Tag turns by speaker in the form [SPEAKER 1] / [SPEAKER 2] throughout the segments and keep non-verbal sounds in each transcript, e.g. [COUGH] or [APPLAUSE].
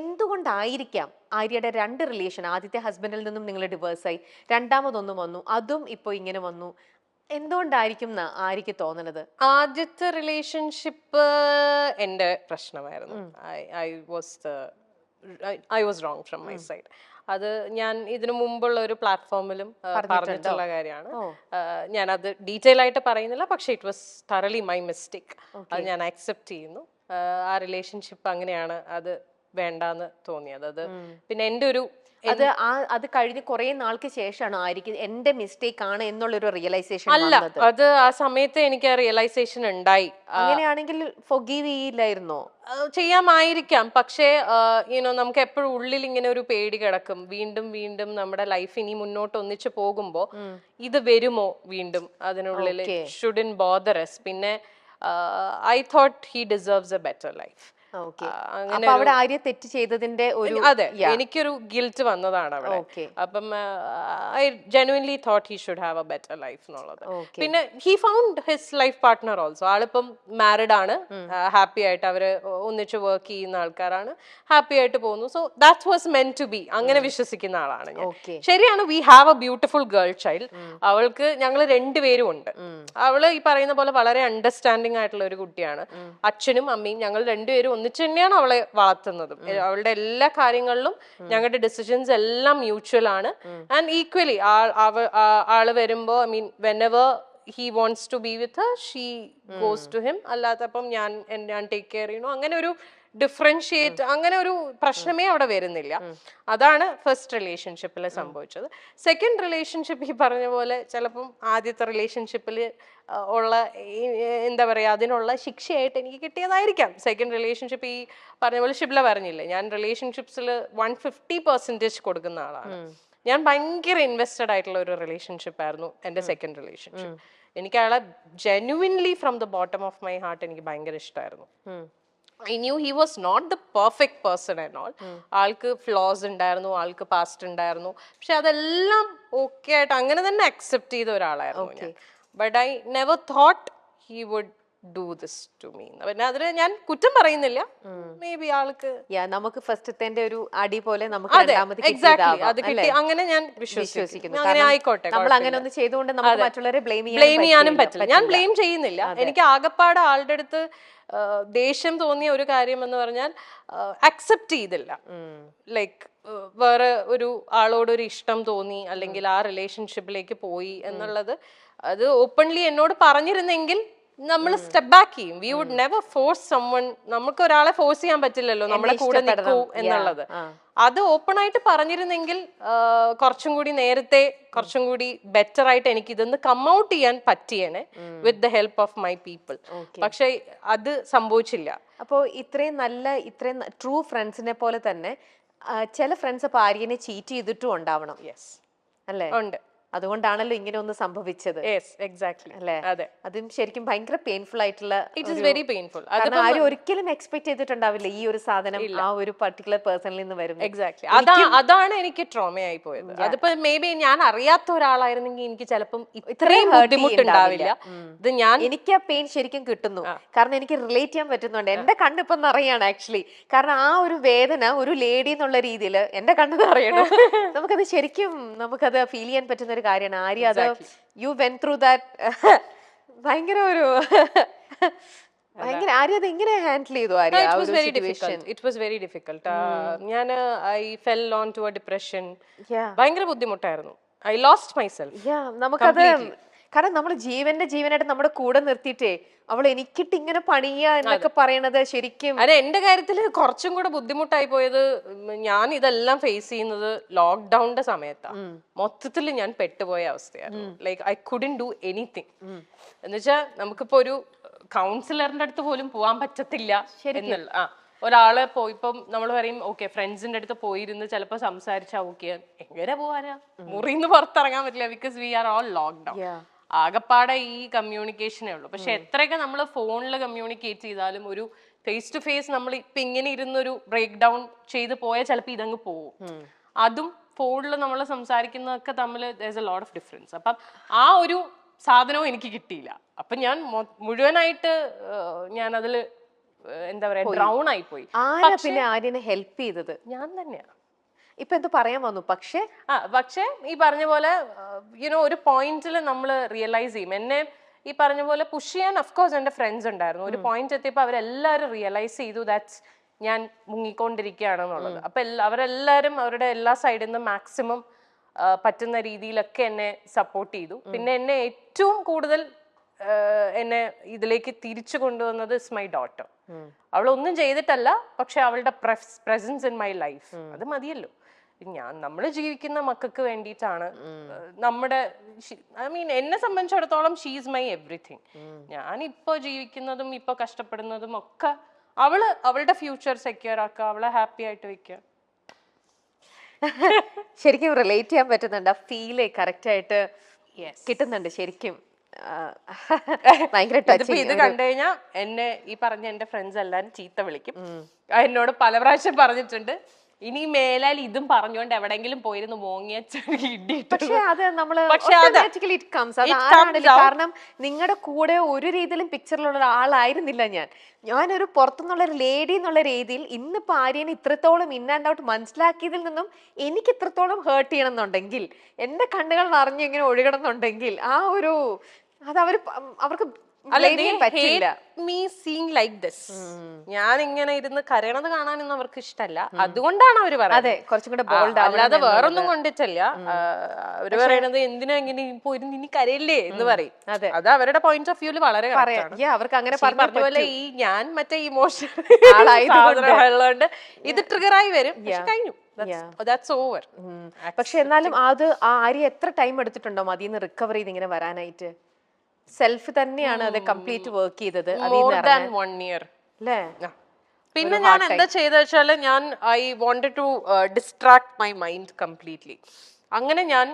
[SPEAKER 1] എന്തുകൊണ്ടായിരിക്കാം ആര്യയുടെ രണ്ട് റിലേഷൻ ആദ്യത്തെ ഹസ്ബൻഡിൽ നിന്നും നിങ്ങൾ ഡിവേഴ്സായി രണ്ടാമതൊന്നും വന്നു. അതും ഇപ്പോൾ ഇങ്ങനെ വന്നു. എന്തുകൊണ്ടായിരിക്കും ആര്യക്ക് തോന്നണത്?
[SPEAKER 2] ആദ്യത്തെ റിലേഷൻഷിപ്പ് എന്റെ പ്രശ്നമായിരുന്നു. I was I was wrong from my side അത് ഞാൻ ഇതിനു മുമ്പുള്ള ഒരു പ്ലാറ്റ്ഫോമിലും പറഞ്ഞിട്ടുള്ള കാര്യമാണ്. ഞാൻ അത് ഡീറ്റെയിൽ ആയിട്ട് പറയുന്നില്ല. പക്ഷെ it was thoroughly my mistake അത് ഞാൻ അക്സെപ്റ്റ് ചെയ്യുന്നു. ആ റിലേഷൻഷിപ്പ് അങ്ങനെയാണ്. അത് വേണ്ടാന്ന് തോന്നിയത്. അത് പിന്നെ എന്റെ ഒരു
[SPEAKER 1] അത് ആ അത് കഴിഞ്ഞ് കുറെ നാൾക്ക് ശേഷമാണ് ആയിരിക്കും എന്റെ മിസ്റ്റേക്ക് ആണ് എന്നുള്ളൊരു റിയലൈസേഷൻ
[SPEAKER 2] അല്ല അത് ആ സമയത്ത് എനിക്ക് ആ റിയലൈസേഷൻ ഉണ്ടായി.
[SPEAKER 1] അങ്ങനെയാണെങ്കിൽ ഫൊഗീവ് ചെയ്യില്ലായിരുന്നോ?
[SPEAKER 2] ചെയ്യാമായിരിക്കാം. പക്ഷേ യുനോ നമുക്ക് എപ്പോഴും ഉള്ളിൽ ഇങ്ങനെ ഒരു പേടി കിടക്കും. വീണ്ടും വീണ്ടും നമ്മുടെ ലൈഫ് ഇനി മുന്നോട്ട് ഒന്നിച്ചു പോകുമ്പോ ഇത് വരുമോ വീണ്ടും അതിനുള്ളിൽ. ഷുഡിൻ ബോദറസ് പിന്നെ I thought he deserves a better life അങ്ങനെ
[SPEAKER 1] അവിടെ ആര്യ തെറ്റ് ചെയ്തതിന്റെ ഒരു
[SPEAKER 2] അതെ എനിക്കൊരു ഗിൽറ്റ് വന്നതാണ് അവിടെ. അപ്പം I genuinely thought he should have a better life എന്നുള്ളത്. പിന്നെ he found his life partner also ആളിപ്പം married ആണ്. ഹാപ്പി ആയിട്ട് അവർ ഒന്നിച്ച് വർക്ക് ചെയ്യുന്ന ആൾക്കാരാണ്. ഹാപ്പി ആയിട്ട് പോകുന്നു. So that was meant to be അങ്ങനെ വിശ്വസിക്കുന്ന ആളാണ് ഞാൻ. ശരിയാണ് we have a beautiful girl child അവൾക്ക് ഞങ്ങൾ രണ്ടുപേരും ഉണ്ട്. അവൾ ഈ പറയുന്ന പോലെ വളരെ അണ്ടർസ്റ്റാൻഡിങ് ആയിട്ടുള്ള ഒരു കുട്ടിയാണ്. അച്ഛനും അമ്മയും ഞങ്ങൾ രണ്ടുപേരും ഒന്നിച്ച് തന്നെയാണ് അവളെ വളർത്തുന്നതും. അവളുടെ എല്ലാ കാര്യങ്ങളിലും ഞങ്ങളുടെ ഡിസിഷൻസ് എല്ലാം മ്യൂച്വൽ ആണ്. ആൻഡ് ഈക്വലി ആൾ വരുമ്പോ I mean whenever he wants to be with she goes to him അല്ലാത്തപ്പം ഞാൻ ഞാൻ ടേക്ക് കെയർ ചെയ്യണോ അങ്ങനെ ഒരു ഡിഫറൻഷിയേറ്റ് അങ്ങനെ ഒരു പ്രശ്നമേ അവിടെ വരുന്നില്ല. അതാണ് ഫസ്റ്റ് റിലേഷൻഷിപ്പിൽ സംഭവിച്ചത്. സെക്കൻഡ് റിലേഷൻഷിപ്പ് ഈ പറഞ്ഞ പോലെ ചിലപ്പം ആദ്യത്തെ റിലേഷൻഷിപ്പിൽ ഉള്ള എന്താ പറയുക അതിനുള്ള ശിക്ഷയായിട്ട് എനിക്ക് കിട്ടിയതായിരിക്കാം. സെക്കൻഡ് റിലേഷൻഷിപ്പ് ഈ പറഞ്ഞ പോലെ ഷിബ്ല പറഞ്ഞില്ലേ ഞാൻ റിലേഷൻഷിപ്സിൽ വൺ ഫിഫ്റ്റി പെർസെന്റേജ് കൊടുക്കുന്ന ആളാണ്. ഞാൻ ഭയങ്കര ഇൻവെസ്റ്റഡ് ആയിട്ടുള്ള ഒരു റിലേഷൻഷിപ്പ് ആയിരുന്നു എന്റെ സെക്കൻഡ് റിലേഷൻഷിപ്പ് എനിക്ക് അയാളെ genuinely from the bottom of my heart എനിക്ക് ഭയങ്കര ഇഷ്ടമായിരുന്നു I knew he was not the perfect person and all ആൾക്ക് ഫ്ലോസ് ഉണ്ടായിരുന്നു ആൾക്ക് പാസ്റ്റ് ഉണ്ടായിരുന്നു. പക്ഷെ അതെല്ലാം ഓക്കെ ആയിട്ട് അങ്ങനെ തന്നെ അക്സെപ്റ്റ് ചെയ്ത ഒരാളായിരുന്നു ഞാൻ. But I never thought he would do this to me പിന്നെ അതിന് ഞാൻ കുറ്റം പറയുന്നില്ല. മേ ബി ആൾക്ക്
[SPEAKER 1] നമുക്ക് ഫസ്റ്റത്തെ ഒരു അടി പോലെ നമുക്ക്
[SPEAKER 2] അതെ? കിട്ടി അങ്ങനെ ഞാൻ
[SPEAKER 1] വിശ്വസിക്കുന്നു.
[SPEAKER 2] അങ്ങനെ ആയിക്കോട്ടെ
[SPEAKER 1] നമ്മൾ അങ്ങനെ ഒന്ന് ചെയ്തുകൊണ്ട് നമുക്ക് മറ്റുള്ളവരെ ബ്ലെയിം
[SPEAKER 2] ബ്ലെയിം ചെയ്യാനും പറ്റില്ല. ഞാൻ ബ്ലെയിം ചെയ്യുന്നില്ല. എനിക്ക് ആകപ്പാട് ആളുടെ അടുത്ത് ദേഷ്യം തോന്നിയ ഒരു കാര്യം എന്ന് പറഞ്ഞാൽ അക്സെപ്റ്റ് ചെയ്തില്ല. ലൈക്ക് വേറെ ഒരു ആളോടൊരു ഇഷ്ടം തോന്നി അല്ലെങ്കിൽ ആ റിലേഷൻഷിപ്പിലേക്ക് പോയി എന്നുള്ളത് അത് ഓപ്പൺലി എന്നോട് പറഞ്ഞിരുന്നെങ്കിൽ നമ്മൾ സ്റ്റെപ്പ് ബാക്ക് ചെയ്യും. We would never force summon നമുക്ക് ഒരാളെ ഫോഴ്സ് ചെയ്യാൻ പറ്റില്ലല്ലോ. നമ്മളെ കൂടെ നിൽക്കൂ എന്നുള്ളത്. അത് ഓപ്പൺ ആയിട്ട് പറഞ്ഞിരുന്നെങ്കിൽ കുറച്ചും കൂടി നേരത്തെ കുറച്ചും കൂടി ബെറ്റർ ആയിട്ട് എനിക്ക് ഇതൊന്ന് കം ഔട്ട് ചെയ്യാൻ പറ്റിയേനെ with the help of my people പക്ഷെ അത് സംഭവിച്ചില്ല.
[SPEAKER 1] അപ്പോ ഇത്രയും നല്ല ഇത്രയും ട്രൂ ഫ്രണ്ട്സിനെ പോലെ തന്നെ ചില ഫ്രണ്ട്സ് അപ്പൊ ആര്യനെ ചീറ്റ് ചെയ്തിട്ടും ഉണ്ടാവണം.
[SPEAKER 2] യെസ്
[SPEAKER 1] അല്ലേ?
[SPEAKER 2] ഉണ്ട്.
[SPEAKER 1] അതുകൊണ്ടാണല്ലോ ഇങ്ങനെ ഒന്ന് സംഭവിച്ചത്. അല്ലേ?
[SPEAKER 2] അതെ.
[SPEAKER 1] അതും ശരിക്കും ഭയങ്കര പെയിൻഫുൾ ആയിട്ടുള്ള
[SPEAKER 2] ഇറ്റ് ഇസ് വെരി പെയിൻഫുൾ
[SPEAKER 1] ആരും ഒരിക്കലും എക്സ്പെക്ട് ചെയ്തിട്ടുണ്ടാവില്ല ഈ ഒരു സാധനം ആ ഒരു പർട്ടിക്കുലർ പേഴ്സണിൽ നിന്ന് വരും
[SPEAKER 2] എക്സാക്ട്ലി അതാ അതാണ് എനിക്ക് ട്രോമയായി പോയത്. അതിപ്പോ മേ ബി ഞാൻ അറിയാത്ത ഒരാളായിരുന്നെങ്കിൽ എനിക്ക് ചിലപ്പം ഇത്രയും ബുദ്ധിമുട്ടുണ്ടാവില്ല. ഇത് ഞാൻ
[SPEAKER 1] എനിക്ക് ആ പെയിൻ ശരിക്കും കിട്ടുന്നു. കാരണം എനിക്ക് റിലേറ്റ് ചെയ്യാൻ പറ്റുന്നുണ്ട്. എന്റെ കണ്ണിപ്പം നിറയാണ് ആക്ച്വലി കാരണം ആ ഒരു വേദന ഒരു ലേഡി എന്നുള്ള രീതിയിൽ എന്റെ കണ്ണ് നിറയണം. [LAUGHS] നമുക്കത് ശരിക്കും നമുക്കത് ഫീൽ ചെയ്യാൻ പറ്റുന്ന ഒരു കാര്യമാണ്. ആര്യ അത് യു വെൻ ത്രൂ ദാറ്റ് ഭയങ്കര ഒരു [LAUGHS] ഭയങ്കര ആര്യ അത് എങ്ങനെ ഹാൻഡിൽ ചെയ്തു Arya
[SPEAKER 2] it was very difficult it was very difficult ഞാൻ I fell on to a depression. ഭയങ്കര ബുദ്ധിമുട്ടായിരുന്നു. ഐ ലോസ്റ്റ് മൈസെൽഫ്
[SPEAKER 1] നമുക്കത് കാരണം നമ്മൾ ജീവന്റെ ജീവനായിട്ട് നമ്മുടെ കൂടെ നിർത്തിയിട്ടേ അവൾ എനിക്കിട്ട് ഇങ്ങനെ പണിയ എന്നൊക്കെ പറയണത് ശരിക്കും
[SPEAKER 2] അതെ എന്റെ കാര്യത്തിൽ കുറച്ചും കൂടെ ബുദ്ധിമുട്ടായി പോയത് ഞാൻ ഇതെല്ലാം ഫേസ് ചെയ്യുന്നത് ലോക്ക്ഡൌണിന്റെ സമയത്താണ് മൊത്തത്തിൽ ഞാൻ പെട്ടുപോയ അവസ്ഥയാണ് like I couldn't do anything എന്നുവെച്ചാൽ നമുക്കിപ്പോ ഒരു കൗൺസിലറിന്റെ അടുത്ത് പോലും പോവാൻ പറ്റത്തില്ല എന്നുള്ള ആ ഒരാളെ പോയി ഇപ്പം നമ്മൾ പറയും ഓക്കെ ഫ്രണ്ട്സിന്റെ അടുത്ത് പോയിരുന്ന് ചിലപ്പോൾ സംസാരിച്ചാ ഓക്കെ എങ്ങനെ പോവാനാ? മുറിന്ന് പുറത്തിറങ്ങാൻ പറ്റില്ല because we are all lockdown. ആകപ്പാടെ ഈ കമ്മ്യൂണിക്കേഷനേ ഉള്ളൂ. പക്ഷെ എത്രയൊക്കെ നമ്മൾ ഫോണിൽ കമ്മ്യൂണിക്കേറ്റ് ചെയ്താലും ഒരു ഫേസ് ടു ഫേസ് നമ്മൾ ഇപ്പൊ ഇങ്ങനെ ഇരുന്നൊരു ബ്രേക്ക് ഡൗൺ ചെയ്ത് പോയാൽ ചിലപ്പോൾ ഇതങ്ങ് പോവും. അതും ഫോണിൽ നമ്മൾ സംസാരിക്കുന്നതൊക്കെ തമ്മിൽ എ ലോട്ട് ഓഫ് ഡിഫറൻസ് അപ്പം ആ ഒരു സാധനവും എനിക്ക് കിട്ടിയില്ല. അപ്പം ഞാൻ മുഴുവനായിട്ട് ഞാൻ അതിൽ എന്താ പറയാ ഡ്രൗൺ ആയി പോയി
[SPEAKER 1] ആരാ പിന്നെ ആര്യനെ ഹെൽപ്പ് ചെയ്തത്?
[SPEAKER 2] ഞാൻ തന്നെയാ.
[SPEAKER 1] ഇപ്പൊ എന്ത് പറയാൻ വന്നു? പക്ഷേ
[SPEAKER 2] ആ പക്ഷേ ഈ പറഞ്ഞ പോലെ യുനോ ഒരു പോയിന്റിൽ നമ്മൾ റിയലൈസ് ചെയ്യും. എന്നെ ഈ പറഞ്ഞ പോലെ പുഷ് ചെയ്യാൻ അഫ്കോഴ്സ് എന്റെ ഫ്രണ്ട്സ് ഉണ്ടായിരുന്നു. ഒരു പോയിന്റ് എത്തിയപ്പോൾ അവരെല്ലാവരും റിയലൈസ് ചെയ്തു ദാറ്റ്സ് ഞാൻ മുങ്ങിക്കൊണ്ടിരിക്കുകയാണെന്നുള്ളത്. അപ്പൊ അവരെല്ലാവരും അവരുടെ എല്ലാ സൈഡിൽ നിന്നും മാക്സിമം പറ്റുന്ന രീതിയിലൊക്കെ എന്നെ സപ്പോർട്ട് ചെയ്തു. പിന്നെ എന്നെ ഏറ്റവും കൂടുതൽ എന്നെ ഇതിലേക്ക് തിരിച്ചു കൊണ്ടുവന്നത് ഇസ് മൈ ഡോട്ടർ അവൾ ഒന്നും ചെയ്തിട്ടല്ല പക്ഷെ അവളുടെ പ്രസൻസ് ഇൻ മൈ ലൈഫ് അത് മതിയല്ലോ. ഞാൻ നമ്മൾ ജീവിക്കുന്ന മക്കൾക്ക് വേണ്ടിയിട്ടാണ്. നമ്മുടെ ഐ മീൻ എന്നെ സംബന്ധിച്ചിടത്തോളം ഷീസ് മൈ എവറിഥിങ് ഞാൻ ഇപ്പോ ജീവിക്കുന്നതും ഇപ്പൊ കഷ്ടപ്പെടുന്നതും ഒക്കെ അവൾ അവളുടെ ഫ്യൂച്ചർ സെക്യൂർ ആക്കുക അവളെ ഹാപ്പി ആയിട്ട് വെക്കുക. [LAUGHS]
[SPEAKER 1] ശരിക്കും റിലേറ്റ് ചെയ്യാൻ പറ്റുന്നുണ്ട്. ആ ഫീൽ കറക്റ്റ് ആയിട്ട് കിട്ടുന്നുണ്ട് ശരിക്കും. [LAUGHS] ഭയങ്കര
[SPEAKER 2] ഇത് കണ്ടു കഴിഞ്ഞാൽ എന്നെ ഈ പറഞ്ഞ എന്റെ ഫ്രണ്ട്സ് എല്ലാരും ചീത്ത വിളിക്കും. എന്നോട് പല പ്രാവശ്യം പറഞ്ഞിട്ടുണ്ട്. ഇനി മേലാൽ ഇതും പറഞ്ഞുകൊണ്ട് എവിടെങ്കിലും പോയിരുന്നു
[SPEAKER 1] പക്ഷെ അത് നമ്മൾ
[SPEAKER 2] പക്ഷെ അത്
[SPEAKER 1] automatically it comes. അത്
[SPEAKER 2] it
[SPEAKER 1] ആരാണേലും
[SPEAKER 2] comes out.
[SPEAKER 1] കാരണം നിങ്ങളുടെ കൂടെ ഒരു രീതിയിലും പിക്ചറിലുള്ള ഒരാളായിരുന്നില്ല ഞാൻ ഞാനൊരു പുറത്തുനിന്നുള്ള ഒരു ലേഡി എന്നുള്ള രീതിയിൽ ഇന്നിപ്പോ ആര്യനെ ഇത്രത്തോളം ഇൻ ആൻഡ് ഔട്ട് മനസ്സിലാക്കിയതിൽ നിന്നും എനിക്ക് ഇത്രത്തോളം ഹേർട്ട് ചെയ്യണമെന്നുണ്ടെങ്കിൽ എന്റെ കണ്ണുകൾ നിറഞ്ഞു ഇങ്ങനെ ഒഴുകണമെന്നുണ്ടെങ്കിൽ ആ ഒരു അത് അവർ അവർക്ക്
[SPEAKER 2] ഞാൻ ഇങ്ങനെ ഇരുന്ന് കരയണത് കാണാനൊന്നും അവർക്ക് ഇഷ്ടമല്ല അതുകൊണ്ടാണ് അവർ പറയുന്നത്.
[SPEAKER 1] അതെ കുറച്ചും കൂടെ
[SPEAKER 2] ആ,
[SPEAKER 1] ബോൾഡ്
[SPEAKER 2] അല്ലാതെ വേറൊന്നും കൊണ്ടിട്ടല്ല. അവർ പറയണത് എന്തിനാ ഇങ്ങനെ ഇപ്പൊ ഇരുന്ന് ഇനി കരയില്ലേ എന്ന് പറയും.
[SPEAKER 1] അതെ.
[SPEAKER 2] അത് അവരുടെ പോയിന്റ് ഓഫ് വ്യൂൽ വളരെ
[SPEAKER 1] അവർക്ക് അങ്ങനെ പറഞ്ഞു
[SPEAKER 2] പോലെ ഈ ഞാൻ മറ്റേ ഇമോഷൻ [LAUGHS]
[SPEAKER 1] ആളായതുകൊണ്ട്.
[SPEAKER 2] ഇത് ട്രിഗർ ആയി വരും. കഴിഞ്ഞു. ഓവർ
[SPEAKER 1] പക്ഷെ എന്നാലും അത് ആ ആര്യ എത്ര ടൈം എടുത്തിട്ടുണ്ടോ അതിൽ നിന്ന് റിക്കവർ ചെയ്ത് ഇങ്ങനെ വരാനായിട്ട്? സെൽഫ് തന്നെയാണ് അത് കംപ്ലീറ്റ് വർക്ക് ചെയ്തത്
[SPEAKER 2] മോർ ദാൻ. വൺ ഇയർ
[SPEAKER 1] അല്ലേ
[SPEAKER 2] പിന്നെ ഞാൻ എന്താ ചെയ്ത ഞാൻ I wanted to distract my mind completely അങ്ങനെ ഞാൻ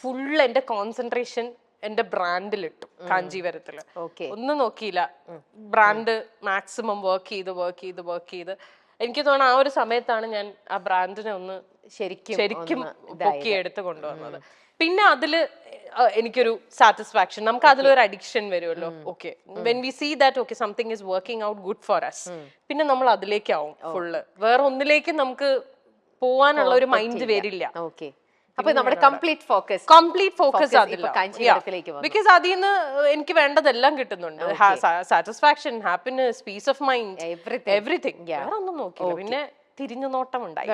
[SPEAKER 2] ഫുൾ എന്റെ കോൺസെൻട്രേഷൻ എന്റെ ബ്രാൻഡിലിട്ടു കാഞ്ചീപുരത്തിൽ.
[SPEAKER 1] ഓക്കെ
[SPEAKER 2] ഒന്നും നോക്കിയില്ല. ബ്രാൻഡ് മാക്സിമം വർക്ക് ചെയ്ത് വർക്ക് ചെയ്ത് വർക്ക് ചെയ്ത്. എനിക്ക് തോന്നുന്നു ആ ഒരു സമയത്താണ് ഞാൻ ആ ബ്രാൻഡിനെ ഒന്ന്
[SPEAKER 1] ശരിക്കും
[SPEAKER 2] ശരിക്കും എടുത്ത് കൊണ്ടുവന്നത്. പിന്നെ അതിൽ എനിക്കൊരു സാറ്റിസ്ഫാക്ഷൻ നമുക്ക് അതിലൊരു അഡിക്ഷൻ വരുമല്ലോ. Okay when we see that okay something is working out good for us പിന്നെ നമ്മൾ അതിലേക്കാവും ഫുള്ള് വേറെ ഒന്നിലേക്ക് നമുക്ക് പോവാനുള്ള ഒരു മൈൻഡ് വരില്ല.
[SPEAKER 1] ഓക്കെ അപ്പൊ നമ്മുടെ complete focus
[SPEAKER 2] complete focus. Because അതിൽ നിന്ന് എനിക്ക് വേണ്ടതെല്ലാം കിട്ടുന്നുണ്ട്. Satisfaction happiness peace of mind. Everything വേറെ ഒന്നും നോക്കില്ല പിന്നെ തിരിഞ്ഞു നോട്ടം ഉണ്ടായി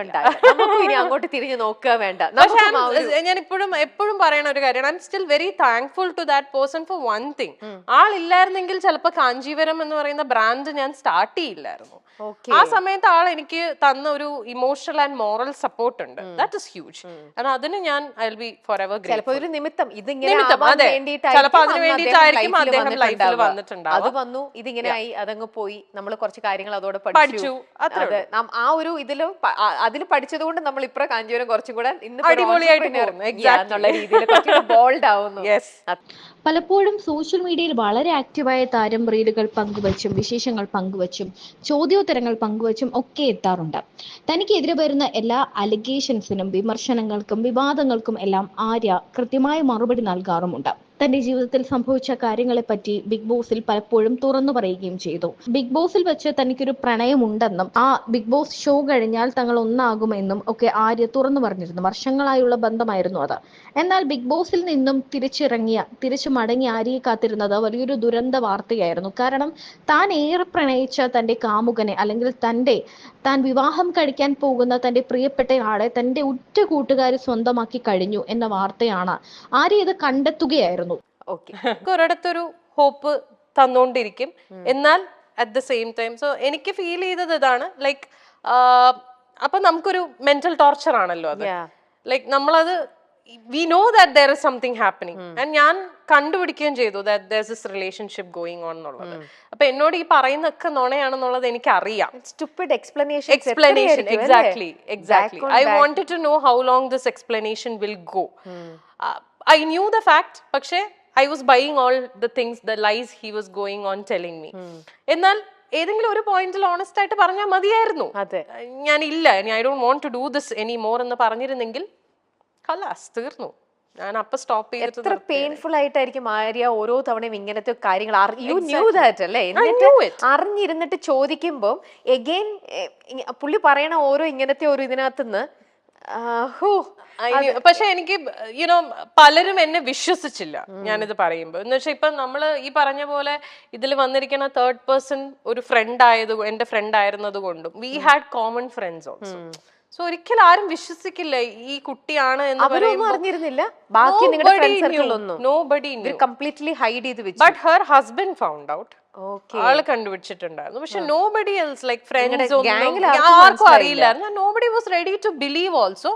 [SPEAKER 1] നമുക്കും ഇനി അങ്ങോട്ട് തിരിഞ്ഞു നോക്കുക വേണ്ട.
[SPEAKER 2] പക്ഷെ ഞാൻ ഇപ്പോഴും എപ്പോഴും പറയണ ഒരു കാര്യമാണ് I am still very thankful to that person for one thing ആളില്ലായിരുന്നെങ്കിൽ ചിലപ്പോൾ കാഞ്ചീവരം എന്ന് പറയുന്ന ബ്രാൻഡ് ഞാൻ സ്റ്റാർട്ട് ചെയ്യില്ലായിരുന്നു. ആ സമയത്ത് ആൾ എനിക്ക് തന്ന ഒരു ഇമോഷണൽ ആൻഡ് മോറൽ സപ്പോർട്ട് ഉണ്ട്. ദാറ്റ് ഇസ് ഹ്യൂജ് കാരണം അതിന് ഞാൻ I be forever
[SPEAKER 1] great ഒരു നിമിത്തം ഇതിങ്ങനെ
[SPEAKER 2] നിമിത്തം,
[SPEAKER 1] ആവാൻ
[SPEAKER 2] അതെ.
[SPEAKER 1] വേണ്ടിയിട്ടായിരിക്കും
[SPEAKER 2] അതിന് വേണ്ടിയിട്ടായിരിക്കും
[SPEAKER 1] അദ്ദേഹം ലൈഫിൽ. അത് വന്നു ഇതിങ്ങനെ ആയി അതങ്ങ് പോയി. നമ്മൾ കുറച്ച് കാര്യങ്ങൾ അതോടെ
[SPEAKER 2] പഠിച്ചു,
[SPEAKER 1] അതെ. നാം ആ ഒരു ഇതിൽ അതിൽ പഠിച്ചത് കൊണ്ട് നമ്മൾ ഇപ്പറ കാഞ്ചീപുരം കുറച്ചും കൂടെ ഇന്ന്. എന്നുള്ള രീതിയിൽ ബോൾഡ് ആവുന്നു.
[SPEAKER 2] യെസ്
[SPEAKER 3] പലപ്പോഴും സോഷ്യൽ മീഡിയയിൽ വളരെ ആക്റ്റീവായ താരം റീലുകൾ പങ്കുവച്ചും വിശേഷങ്ങൾ പങ്കുവച്ചും ചോദ്യോത്തരങ്ങൾ പങ്കുവച്ചും ഒക്കെ എത്താറുണ്ട്. തനിക്കെതിരെ വരുന്ന എല്ലാ അലിഗേഷൻസിനും വിമർശനങ്ങൾക്കും വിവാദങ്ങൾക്കും എല്ലാം ആര്യ കൃത്യമായ മറുപടി നൽകാറുമുണ്ട്. തന്റെ ജീവിതത്തിൽ സംഭവിച്ച കാര്യങ്ങളെപ്പറ്റി ബിഗ് ബോസിൽ പലപ്പോഴും തുറന്നു പറയുകയും ചെയ്തു. ബിഗ് ബോസിൽ വെച്ച് തനിക്കൊരു പ്രണയമുണ്ടെന്നും ആ ബിഗ് ബോസ് ഷോ കഴിഞ്ഞാൽ തങ്ങൾ ഒന്നാകുമെന്നും ഒക്കെ ആര്യ തുറന്നു പറഞ്ഞിരുന്നു. വർഷങ്ങളായുള്ള ബന്ധമായിരുന്നു അത്. എന്നാൽ ബിഗ് ബോസിൽ നിന്നും തിരിച്ചിറങ്ങിയ തിരിച്ചു മടങ്ങി ആര്യയെ കാത്തിരുന്നത് വലിയൊരു ദുരന്ത വാർത്തയായിരുന്നു. കാരണം താൻ ഏറെ പ്രണയിച്ച തന്റെ കാമുകനെ അല്ലെങ്കിൽ തന്റെ താൻ വിവാഹം കഴിക്കാൻ പോകുന്ന തന്റെ പ്രിയപ്പെട്ട ആളെ തന്റെ ഉറ്റ കൂട്ടുകാർ സ്വന്തമാക്കി കഴിഞ്ഞു എന്ന വാർത്തയാണ് ആര്യ ഇത് കണ്ടെത്തുകയായിരുന്നു.
[SPEAKER 1] ഓക്കെ
[SPEAKER 2] ഒരിടത്തൊരു ഹോപ്പ് തന്നുകൊണ്ടിരിക്കും എന്നാൽ at the same time so എനിക്ക് ഫീൽ ചെയ്തത് ഇതാണ്. ലൈക്ക് അപ്പൊ നമുക്കൊരു മെന്റൽ ടോർച്ചർ ആണല്ലോ അത്. ലൈക്ക് നമ്മളത് we know that there is something happening and ഞാൻ കണ്ടുപിടിക്കുകയും ചെയ്തു that there is relationship going on എന്നുള്ളത്. അപ്പൊ എന്നോട് ഈ പറയുന്നൊക്കെ നുണയാണെന്നുള്ളത് എനിക്ക് അറിയാം
[SPEAKER 1] explanation
[SPEAKER 2] explanation. Exactly I i to know how long this explanation will go I knew the fact പക്ഷേ i was buying all the things the lies he was going on telling me എന്നാൽ ഏതെങ്കിലും ഒരു പോയിന്റിൽ honest ആയിട്ട് പറഞ്ഞാൽ മതിയായിരുന്നു.
[SPEAKER 1] അതെ.
[SPEAKER 2] ഞാൻ ഇല്ല I don't want to do this anymore എന്ന് പറഞ്ഞിരുന്നെങ്കിൽ കലാസ് തീർന്നു. ഞാൻ അപ്പൊ സ്റ്റോപ്പ് ചെയ്തിട്ട്
[SPEAKER 1] എത്ര. പെയിൻഫുൾ ആയിട്ടായിരിക്കും ആര്യ ഓരോ തവണയും ഇങ്ങനത്തെ കാര്യങ്ങൾ യു ന്യൂ ദാറ്റ് അല്ലേ. അറിഞ്ഞിരുന്നിട്ട് ചോദിക്കുമ്പോൾ എഗെയിൻ പുള്ളി പറയണ ഓരോ ഇങ്ങനത്തെ ഒരു ഇതിനകത്തുനിന്ന്
[SPEAKER 2] പക്ഷെ എനിക്ക് യുനോ പലരും എന്നെ വിശ്വസിച്ചില്ല ഞാനിത് പറയുമ്പോൾ എന്ന് വെച്ചാൽ ഇപ്പം നമ്മൾ ഈ പറഞ്ഞ പോലെ ഇതിൽ വന്നിരിക്കുന്ന തേർഡ് പേഴ്സൺ ഒരു ഫ്രണ്ട് ആയത് എന്റെ എന്റെ ഫ്രണ്ട് ആയിരുന്നത് കൊണ്ടും we had common friends also so ഒരിക്കലും ആരും വിശ്വസിക്കില്ല ഈ കുട്ടിയാണ് എന്ന്
[SPEAKER 1] അവരൊന്നും അറിഞ്ഞിരുന്നില്ല. ബാക്കി നിങ്ങളുടെ ഫ്രണ്ട് സർക്കിളൊന്നും
[SPEAKER 2] നോബഡി
[SPEAKER 1] ഇവർ കംപ്ലീറ്റ്ലി ഹൈഡ് ചെയ്ത് വെച്ചു.
[SPEAKER 2] But her husband found out ആൾ കണ്ടുപിടിച്ചിട്ടുണ്ടായിരുന്നു. പക്ഷെ നോബഡി എൽസ് ലൈക് ഫ്രണ്ട്സ്
[SPEAKER 1] ആർക്കും.
[SPEAKER 2] അറിയില്ലായിരുന്നു. Nobody was ready to believe also